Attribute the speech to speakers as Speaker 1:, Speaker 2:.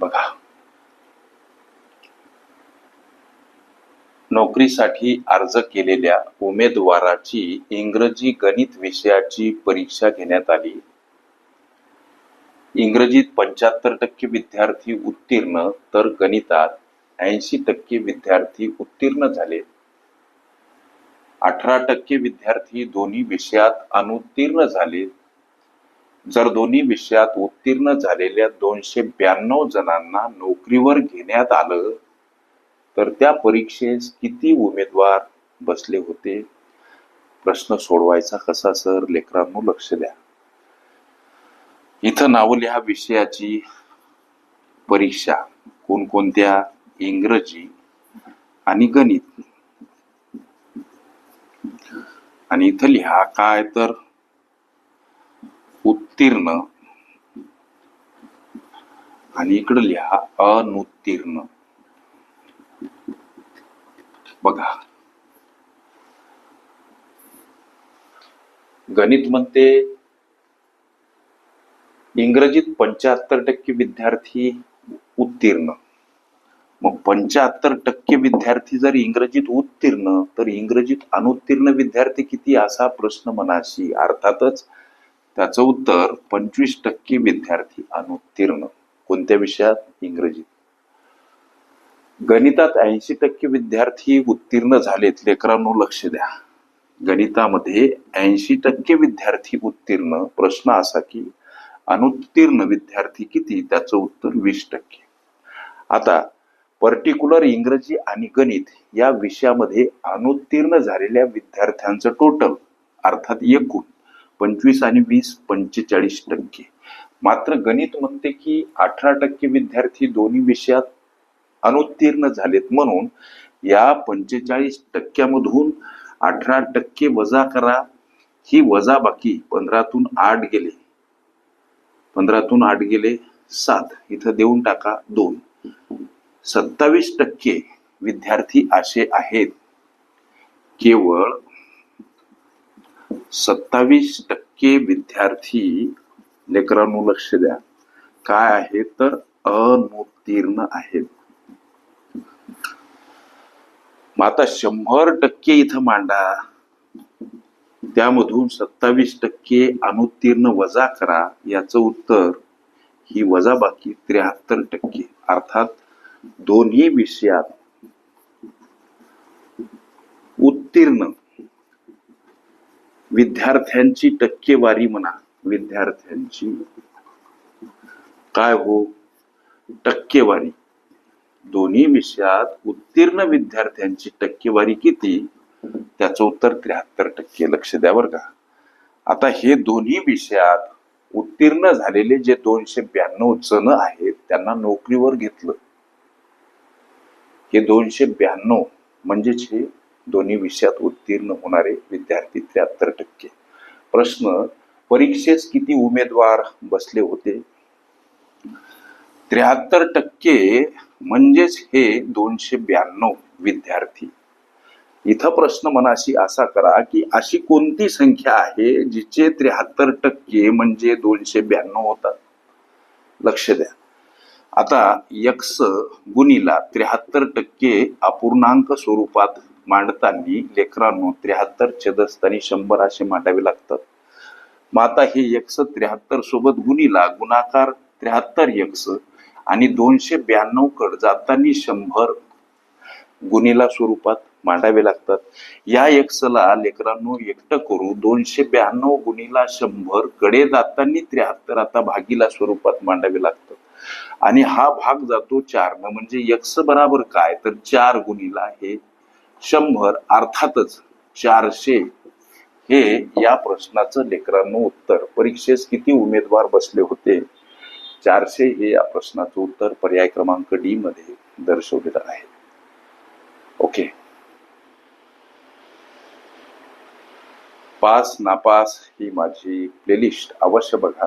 Speaker 1: बघा. नोकरीसाठी अर्ज केलेल्या उमेदवाराची इंग्रजी गणित विषयाची परीक्षा घेण्यात आली. इंग्रजीत पंच्याहत्तर टक्के विद्यार्थी उत्तीर्ण तर गणितात ऐंशी टक्के विद्यार्थी उत्तीर्ण झाले. अठरा टक्के विद्यार्थी दोन्ही विषयात अनुत्तीर्ण झाले. जर दोन्ही विषयात उत्तीर्ण झालेल्या दोनशे ब्याण्णव जणांना नोकरीवर घेण्यात आलं तर त्या परीक्षेस किती उमेदवार बसले होते? प्रश्न सोडवायचा कसा सर? लेकरांनो लक्ष द्या. इथं नावल लिहा विषयाची परीक्षा कोणकोणत्या? इंग्रजी आणि गणित. आणि इथं लिहा काय तर उत्तीर्ण. आणि इकडं लिहा अनुत्तीर्ण. बघा. गणित म्हणते इंग्रजीत पंच्याहत्तर टक्के विद्यार्थी उत्तीर्ण. मग पंच्याहत्तर टक्के विद्यार्थी जर इंग्रजीत उत्तीर्ण तर इंग्रजीत अनुत्तीर्ण विद्यार्थी किती? असा प्रश्न मनाशी. अर्थातच त्याचं उत्तर पंचवीस टक्के विद्यार्थी अनुत्तीर्ण. कोणत्या विषयात? इंग्रजीत. गणितात ऐंशी टक्के विद्यार्थी उत्तीर्ण झालेत. लेकरांनो लक्ष द्या. गणितामध्ये ऐंशी टक्के विद्यार्थी उत्तीर्ण. प्रश्न असा की अनुत्तीर्ण विद्यार्थी किती? त्याचं उत्तर वीस टक्के. आता पर्टिक्युलर इंग्रजी आणि गणित या विषयामध्ये अनुत्तीर्ण झालेल्या विद्यार्थ्यांचं टोटल अर्थात एकूण पंचवीस आणि वीस पंचेचाळीस टक्के. मात्र गणित म्हणते की अठरा टक्के विद्यार्थी दोन्ही विषयात अनुत्तीर्ण झालेत म्हणून या पंचेचाळीस टक्क्यामधून अठरा टक्के वजा करा. ही वजा बाकी पंधरातून आठ गेले. पंधरातून आठ गेले सात. इथं देऊन टाका दोन. सत्तावीस टक्के विद्यार्थी असे आहेत. केवळ सत्तावीस टक्के विद्यार्थी लेकरांनो लक्ष द्या. काय आहेत तर अनुत्तीर्ण आहेत मग आता शंभर टक्के इथं मांडा. त्यामधून सत्तावीस टक्के अनुत्तीर्ण वजा करा. याचं उत्तर ही वजा बाकी त्र्याहत्तर टक्के. अर्थात दोन्ही विषयात उत्तीर्ण. विद्यार्थ्यांची टक्केवारी म्हणा. विद्यार्थ्यांची काय हो? टक्केवारी. दोन्ही विषयात उत्तीर्ण विद्यार्थ्यांची टक्केवारी किती? त्याचं उत्तर त्र्याहत्तर टक्के. लक्ष द्या बरं का. आता हे दोन्ही विषयात उत्तीर्ण झालेले जे दोनशे ब्याण्णव जण आहेत त्यांना नोकरीवर घेतलं. हे दोनशे ब्याण्णव म्हणजेच हे दोन्ही विषयात उत्तीर्ण होणारे विद्यार्थी त्र्याहत्तर टक्के. प्रश्न परीक्षेस किती उमेदवार बसले होते? त्र्याहत्तर टक्के म्हणजेच हे दोनशे ब्याण्णव विद्यार्थी. इथं प्रश्न मनाशी असा करा की अशी कोणती संख्या आहे जिचे त्र्याहत्तर टक्के म्हणजे दोनशे ब्याण्णव होतात? लक्ष द्या. आता यक्स गुणीला त्र्याहत्तर टक्के अपूर्णांक स्वरूपात मांडताना लेकरांनो त्र्याहत्तर छेदस्थानी शंभर असे मांडावे लागतात. मग आता हे यक्स त्र्याहत्तर सोबत गुणीला गुणाकार त्र्याहत्तर यक्स आणि दोनशे ब्याण्णव कड जाताना शंभर गुणीला स्वरूपात मांडावे लागतात. या यक्षला लेकरांनो एकटं करू दोनशे ब्याण्णव गुणीला शंभरकडे जाताना त्र्याहत्तर आता भागीला स्वरूपात मांडावे लागतात. आणि हा भाग जातो चार. न म्हणजे यक्स बराबर काय? तर चार गुणीला हे शंभर अर्थातच चारशे हे या प्रश्नाचं लेकरांनो उत्तर. परीक्षेस किती उमेदवार बसले होते? चारशे हे या प्रश्नाचं उत्तर पर्याय क्रमांक डी मध्ये दर्शवलेलं आहे. ओके. पास नापास ही माझी प्लेलिस्ट अवश्य बघा.